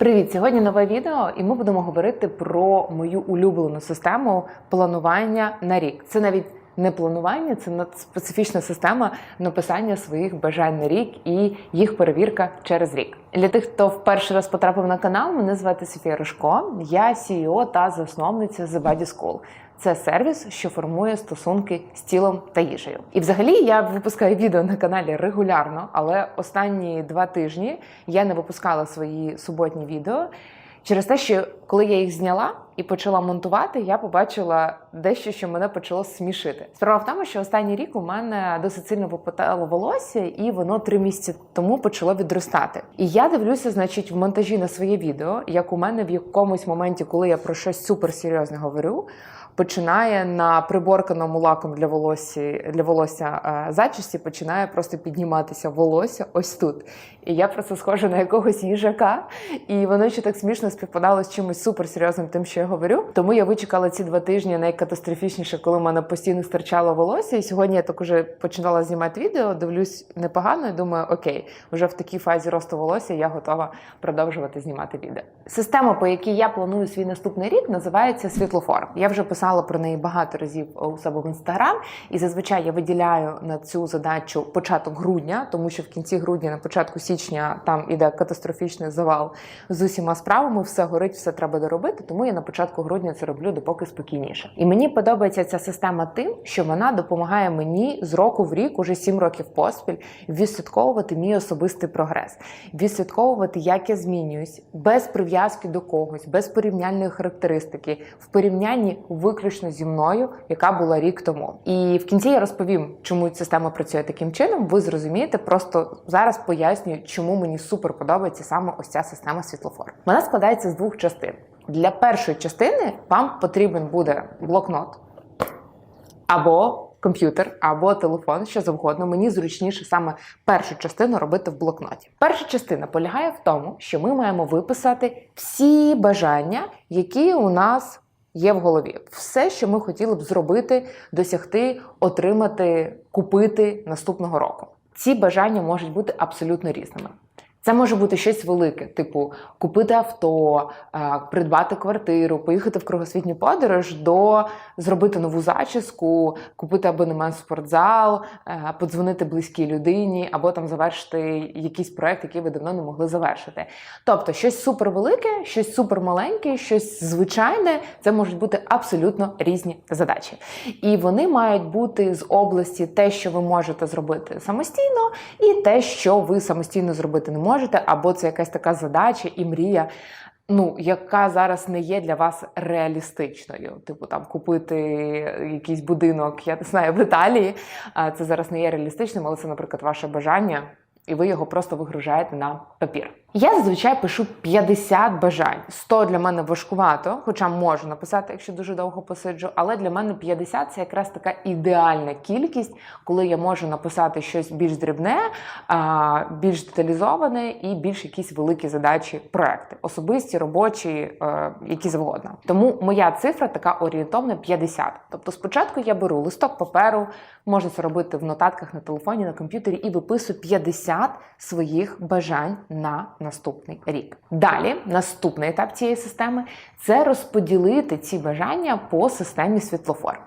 Привіт! Сьогодні нове відео, і ми будемо говорити про мою улюблену систему планування на рік. Це навіть не планування, це надспецифічна система написання своїх бажань на рік і їх перевірка через рік. Для тих, хто вперше раз потрапив на канал, мене звати Софія Рожко. Я CEO та засновниця The Body School. Це сервіс, що формує стосунки з тілом та їжею. І взагалі я випускаю відео на каналі регулярно, але останні два тижні я не випускала свої суботні відео. Через те, що коли я їх зняла і почала монтувати, я побачила дещо, що мене почало смішити. Справа в тому, що останній рік у мене досить сильно випадало волосся, і воно три місяці тому почало відростати. І я дивлюся, значить, в монтажі на своє відео, як у мене в якомусь моменті, коли я про щось суперсерйозне говорю. Починає на приборканому лаком для волосся для волосся е, зачісті, починає просто підніматися волосся ось тут. І я просто схожа на якогось їжака, і воно ще так смішно співпадало з чимось суперсерйозним тим, що я говорю. Тому я вичекала ці два тижні найкатастрофічніше, коли в мене постійно стирчало волосся. І сьогодні я так уже починала знімати відео, дивлюсь непогано і думаю, окей, вже в такій фазі росту волосся я готова продовжувати знімати відео. Система, по якій я планую свій наступний рік, називається світлофор. Я вже писала про неї багато разів у себе в інстаграм, і зазвичай я виділяю на цю задачу початок грудня, тому що в кінці грудня, на початку січня, там іде катастрофічний завал з усіма справами, все горить, все треба доробити. Тому я на початку грудня це роблю допоки спокійніше. І мені подобається ця система тим, що вона допомагає мені з року в рік, уже сім років поспіль, відслідковувати мій особистий прогрес, відслідковувати, як я змінююсь, без прив'язки до когось, без порівняльної характеристики, в порівнянні виключно зі мною, яка була рік тому. І в кінці я розповім, чому система працює таким чином. Ви зрозумієте, просто зараз пояснюю, чому мені супер подобається саме ось ця система світлофор. Вона складається з двох частин. Для першої частини вам потрібен буде блокнот або комп'ютер, або телефон, що завгодно. Мені зручніше саме першу частину робити в блокноті. Перша частина полягає в тому, що ми маємо виписати всі бажання, які у нас є в голові. Все, що ми хотіли б зробити, досягти, отримати, купити наступного року. Ці бажання можуть бути абсолютно різними. Це може бути щось велике, типу купити авто, е, придбати квартиру, поїхати в кругосвітню подорож, до зробити нову зачіску, купити абонемент в спортзал, е, подзвонити близькій людині, або там завершити якийсь проект, який ви давно не могли завершити. Тобто, щось супервелике, щось супермаленьке, щось звичайне. Це можуть бути абсолютно різні задачі. І вони мають бути з області те, що ви можете зробити самостійно, і те, що ви самостійно зробити не можете можете, або це якась така задача і мрія. Ну, яка зараз не є для вас реалістичною, типу там купити якийсь будинок, я не знаю, в Італії. Це зараз не є реалістичним, але це, наприклад, ваше бажання, і ви його просто вигружаєте на папір. Я зазвичай пишу 50 бажань. 100 для мене важкувато, хоча можу написати, якщо дуже довго посиджу. Але для мене 50 це якраз така ідеальна кількість, коли я можу написати щось більш дрібне, більш деталізоване і більш якісь великі задачі, проекти, особисті, робочі, е, які завгодно. Тому моя цифра така орієнтовна 50. Тобто, спочатку я беру листок паперу, можна це робити в нотатках на телефоні, на комп'ютері, і виписую 50 своїх бажань на наступний рік. Далі, наступний етап цієї системи це розподілити ці бажання по системі світлофор.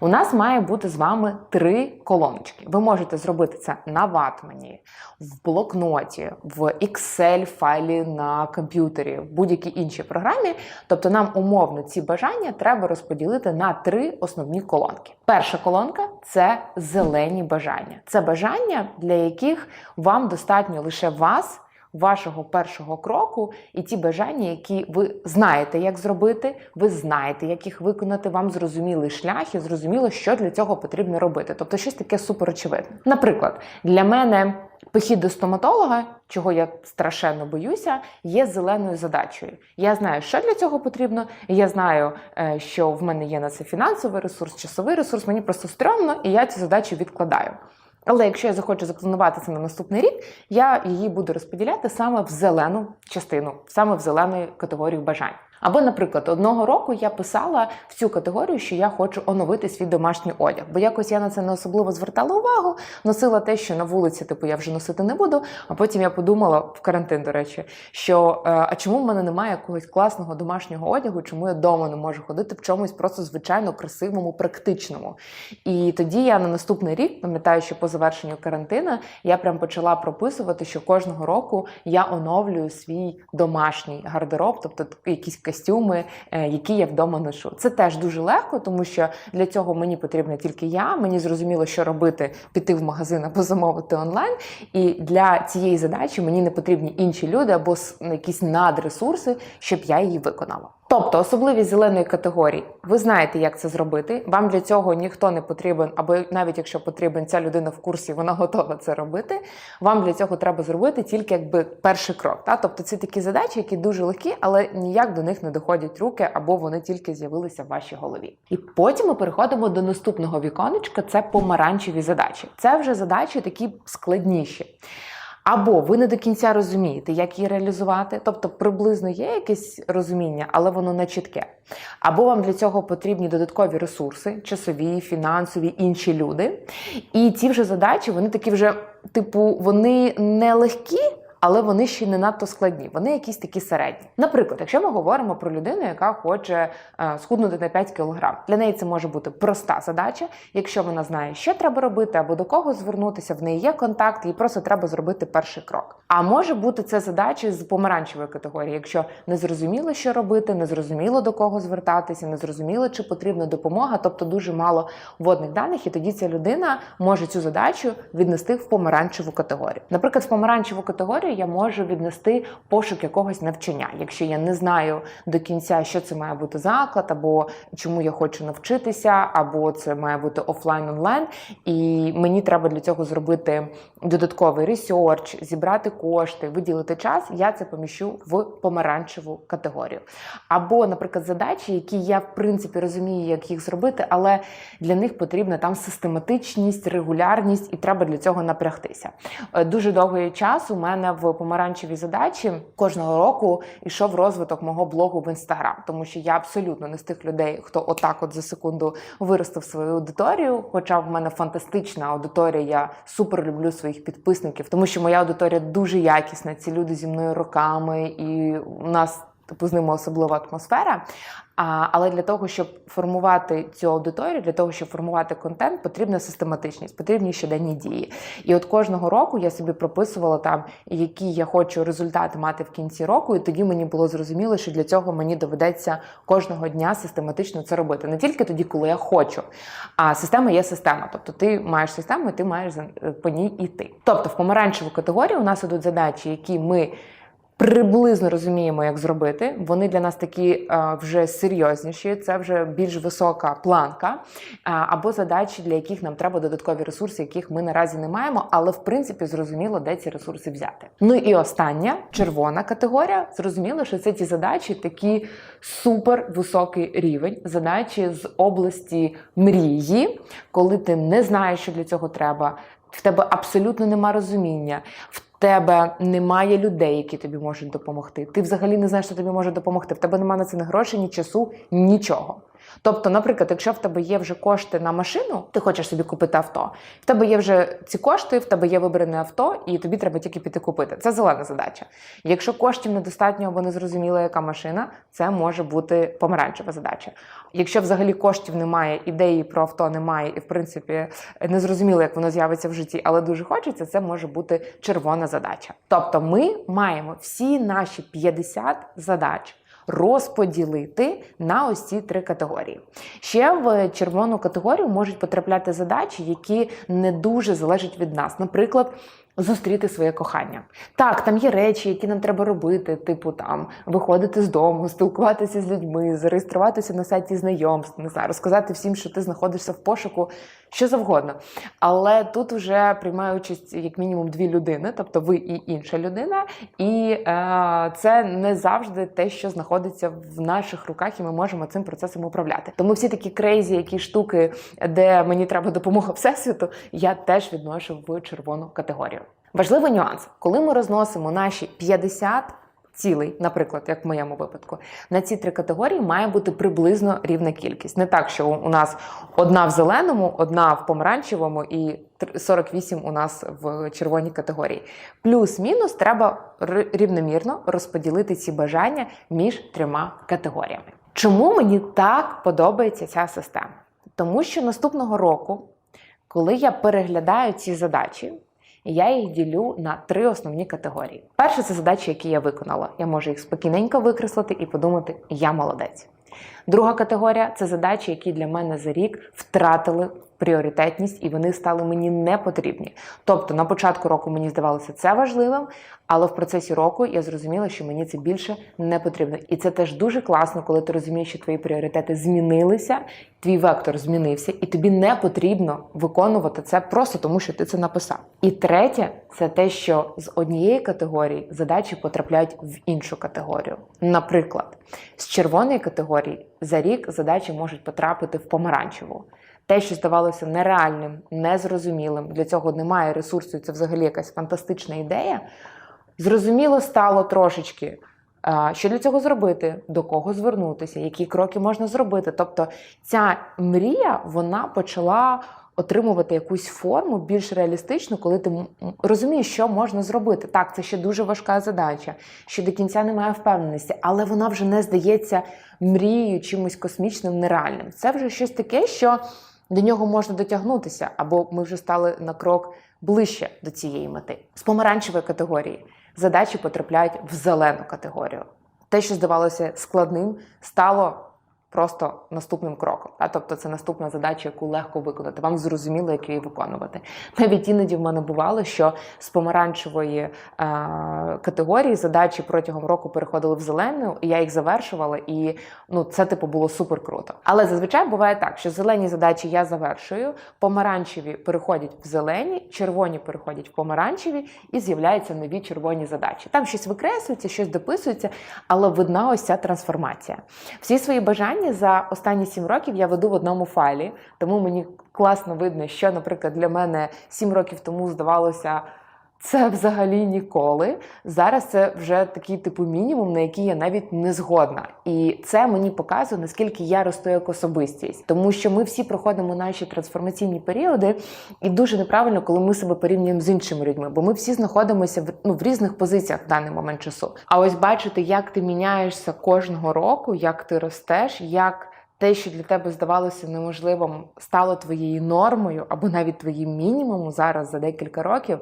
У нас має бути з вами три колоночки. Ви можете зробити це на ватмані, в блокноті, в Excel-файлі на комп'ютері, в будь-якій іншій програмі. Тобто, нам умовно ці бажання треба розподілити на три основні колонки. Перша колонка це зелені бажання. Це бажання, для яких вам достатньо лише вас вашого першого кроку і ті бажання, які ви знаєте, як зробити, ви знаєте, як їх виконати, вам зрозумілий шлях і зрозуміло, що для цього потрібно робити. Тобто щось таке суперочевидне. Наприклад, для мене. Похід до стоматолога, чого я страшенно боюся, є зеленою задачею. Я знаю, що для цього потрібно. Я знаю, е, що в мене є на це фінансовий ресурс, часовий ресурс. Мені просто стрьомно, і я цю задачу відкладаю. Але якщо я захочу запланувати це на наступний рік, я її буду розподіляти саме в зелену частину, саме в зелену категорію бажань. Або, наприклад, одного року я писала в цю категорію, що я хочу оновити свій домашній одяг, бо якось я на це не особливо звертала увагу, носила те, що на вулиці, типу, я вже носити не буду. А потім я подумала в карантин, до речі, що е, а чому в мене немає якогось класного домашнього одягу, чому я вдома не можу ходити в чомусь просто звичайно красивому, практичному. І тоді я на наступний рік, пам'ятаю, що по завершенню карантину я прям почала прописувати, що кожного року я оновлюю свій домашній гардероб, тобто якісь костюми, е, які я вдома ношу. Це теж дуже легко, тому що для цього мені потрібна тільки я. Мені зрозуміло, що робити, піти в магазин або замовити онлайн. І для цієї задачі мені не потрібні інші люди або якісь надресурси, щоб я її виконала. Тобто особливість зеленої категорії, ви знаєте, як це зробити. Вам для цього ніхто не потрібен, або навіть якщо потрібен, ця людина в курсі, вона готова це робити. Вам для цього треба зробити тільки якби перший крок. Та? Тобто це такі задачі, які дуже легкі, але ніяк до них не доходять руки, або вони тільки з'явилися в вашій голові. І потім ми переходимо до наступного віконечка. Це помаранчеві задачі. Це вже задачі такі складніші. Або ви не до кінця розумієте, як її реалізувати, тобто приблизно є якесь розуміння, але воно не чітке. Або вам для цього потрібні додаткові ресурси, часові, фінансові, інші люди. І ці вже задачі, вони такі вже, типу, вони не легкі. Але вони ще не надто складні, вони якісь такі середні. Наприклад, якщо ми говоримо про людину, яка хоче е, схуднути на 5 кг, для неї це може бути проста задача. Якщо вона знає, що треба робити або до кого звернутися, в неї є контакт, їй просто треба зробити перший крок. А може бути це задача з помаранчевої категорії, якщо не зрозуміло, що робити, не зрозуміло до кого звертатися, не зрозуміло, чи потрібна допомога, тобто дуже мало вводних даних, і тоді ця людина може цю задачу віднести в помаранчеву категорію. Наприклад, в помаранчеву категорію я можу віднести пошук якогось навчання, якщо я не знаю до кінця, що це має бути заклад, або чому я хочу навчитися, або це має бути офлайн онлайн, і мені треба для цього зробити додатковий ресерч, зібрати кошти, виділити час. Я це поміщу в помаранчеву категорію. Або, наприклад, задачі, які я в принципі розумію, як їх зробити, але для них потрібна там систематичність, регулярність, і треба для цього напрягтися. Е, Дуже довгий час у мене в помаранчевій задачі кожного року йшов розвиток мого блогу в інстаграм, тому що я абсолютно не з тих людей, хто отак, от за секунду виростив свою аудиторію. Хоча в мене фантастична аудиторія, я супер люблю своїх підписників, тому що моя аудиторія дуже якісна. Ці люди зі мною роками, і у нас типу з ними особлива атмосфера. А, але для того, щоб формувати цю аудиторію, для того, щоб формувати контент, потрібна систематичність, потрібні щоденні дії. І от кожного року я собі прописувала там, які я хочу результати мати в кінці року, і тоді мені було зрозуміло, що для цього мені доведеться кожного дня систематично це робити. Не тільки тоді, коли я хочу, а система є система. Тобто ти маєш систему, і ти маєш за- по ній іти. Тобто в помаранчеву категорію у нас ідуть задачі, які ми приблизно розуміємо, як зробити. Вони для нас такі е, вже серйозніші, це вже більш висока планка, е, або задачі, для яких нам треба додаткові ресурси, яких ми наразі не маємо, але в принципі зрозуміло, де ці ресурси взяти. Ну і остання червона категорія. Зрозуміло, що це ті задачі, такі супер високий рівень, задачі з області мрії, коли ти не знаєш, що для цього треба. В тебе абсолютно нема розуміння, в тебе немає людей, які тобі можуть допомогти. Ти взагалі не знаєш, що тобі може допомогти. В тебе немає на це ні грошей, ні часу, нічого. Тобто, наприклад, якщо в тебе є вже кошти на машину, ти хочеш собі купити авто, в тебе є вже ці кошти, в тебе є вибране авто, і тобі треба тільки піти купити. Це зелена задача. Якщо коштів недостатньо або не зрозуміло, яка машина, це може бути помаранчева задача. Якщо взагалі коштів немає, ідеї про авто немає, і в принципі не зрозуміло, як воно з'явиться в житті, але дуже хочеться, це може бути червона задача. Тобто, ми маємо всі наші 50 задач розподілити на ось ці три категорії. Ще в червону категорію можуть потрапляти задачі, які не дуже залежать від нас. Наприклад, зустріти своє кохання. Так, там є речі, які нам треба робити, типу там виходити з дому, спілкуватися з людьми, зареєструватися на сайті знайомств, не знаю, розказати всім, що ти знаходишся в пошуку, що завгодно. Але тут вже приймає участь як мінімум дві людини, тобто ви і інша людина, і е, це не завжди те, що знаходиться в наших руках, і ми можемо цим процесом управляти. Тому всі такі крейзі, які штуки, де мені треба допомога всесвіту, я теж відношу в червону категорію. Важливий нюанс, коли ми розносимо наші 50 цілей, наприклад, як в моєму випадку, на ці три категорії має бути приблизно рівна кількість. Не так, що у нас одна в зеленому, одна в помаранчевому і 48 у нас в червоній категорії. Плюс-мінус треба рівномірно розподілити ці бажання між трьома категоріями. Чому мені так подобається ця система? Тому що наступного року, коли я переглядаю ці задачі, я їх ділю на три основні категорії. Перше це задачі, які я виконала. Я можу їх спокійненько викреслити і подумати, я молодець. Друга категорія це задачі, які для мене за рік втратили пріоритетність і вони стали мені не потрібні. Тобто на початку року мені здавалося це важливим, але в процесі року я зрозуміла, що мені це більше не потрібно. І це теж дуже класно, коли ти розумієш, що твої пріоритети змінилися, твій вектор змінився, і тобі не потрібно виконувати це просто тому, що ти це написав. І третє, це те, що з однієї категорії задачі потрапляють в іншу категорію. Наприклад, з червоної категорії за рік задачі можуть потрапити в помаранчеву. Те, що здавалося нереальним, незрозумілим, для цього немає ресурсу, і це взагалі якась фантастична ідея. Зрозуміло стало трошечки, що для цього зробити, до кого звернутися, які кроки можна зробити. Тобто ця мрія вона почала отримувати якусь форму більш реалістичну, коли ти розумієш, що можна зробити. Так, це ще дуже важка задача, що до кінця немає впевненості, але вона вже не здається мрією чимось космічним, нереальним. Це вже щось таке, що до нього можна дотягнутися, або ми вже стали на крок ближче до цієї мети. З помаранчевої категорії задачі потрапляють в зелену категорію. Те, що здавалося складним, стало просто наступним кроком. А тобто це наступна задача, яку легко виконати. Вам зрозуміло, як її виконувати. Навіть іноді в мене бувало, що з помаранчевої е, категорії задачі протягом року переходили в зелену, і я їх завершувала, і ну це типу було супер круто. Але зазвичай буває так, що зелені задачі я завершую, помаранчеві переходять в зелені, червоні переходять в помаранчеві, і з'являються нові червоні задачі. Там щось викреслюється, щось дописується, але видна ось ця трансформація. Всі свої бажання за останні сім років я веду в одному файлі, тому мені класно видно, що, наприклад, для мене сім років тому здавалося. Це взагалі ніколи. Зараз це вже такий типу мінімум, на який я навіть не згодна. І це мені показує, наскільки я росту як особистість, тому що ми всі проходимо наші трансформаційні періоди, і дуже неправильно, коли ми себе порівнюємо з іншими людьми, бо ми всі знаходимося в, ну, в різних позиціях в даний момент часу. А ось бачити, як ти міняєшся кожного року, як ти ростеш, як те, що для тебе здавалося неможливим, стало твоєю нормою або навіть твоїм мінімумом зараз за декілька років.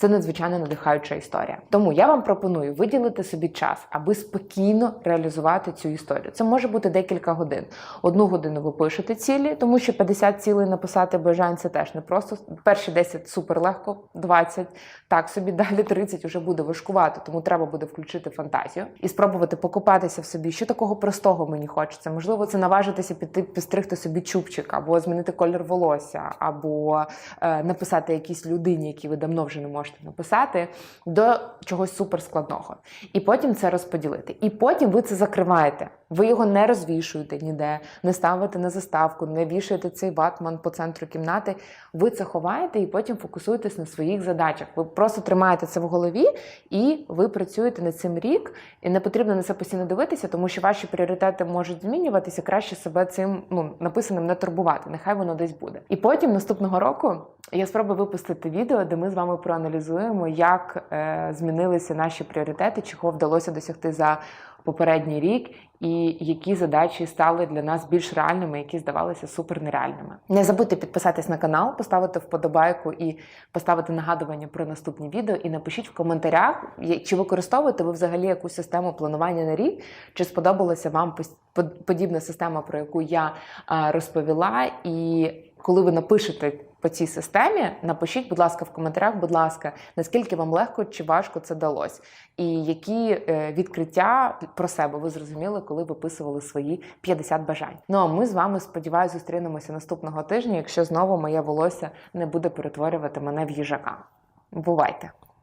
Це надзвичайно надихаюча історія. Тому я вам пропоную виділити собі час, аби спокійно реалізувати цю історію. Це може бути декілька годин. Одну годину ви пишете цілі, тому що 50 цілей написати бажань це теж не просто. Перші 10 супер легко, 20 так собі, далі 30 вже буде важкувати, тому треба буде включити фантазію і спробувати покопатися в собі, що такого простого мені хочеться. Можливо, це наважитися піти підстригти собі чубчик, або змінити колір волосся, або е, написати якійсь людині, які ви давно вже не можете написати, до чогось суперскладного. І потім це розподілити. І потім ви це закриваєте. Ви його не розвішуєте ніде, не ставите на заставку, не вішаєте цей ватман по центру кімнати. Ви це ховаєте і потім фокусуєтесь на своїх задачах. Ви просто тримаєте це в голові і ви працюєте над цим рік. І не потрібно на це постійно дивитися, тому що ваші пріоритети можуть змінюватися. Краще себе цим ну написаним не турбувати. Нехай воно десь буде. І потім наступного року я спробую випустити відео, де ми з вами проаналізуємо, як е, змінилися наші пріоритети, чого вдалося досягти за попередній рік, і які задачі стали для нас більш реальними, які здавалися супер нереальними. Не забудьте підписатись на канал, поставити вподобайку і поставити нагадування про наступні відео. І напишіть в коментарях, чи використовуєте ви взагалі якусь систему планування на рік, чи сподобалася вам подібна система, про яку я розповіла, і коли ви напишете по цій системі, напишіть, будь ласка, в коментарях, будь ласка, наскільки вам легко чи важко це далось, і які е, відкриття про себе ви зрозуміли, коли виписували свої 50 бажань. Ну а ми з вами сподіваюся зустрінемося наступного тижня, якщо знову моє волосся не буде перетворювати мене в їжака. Бувайте!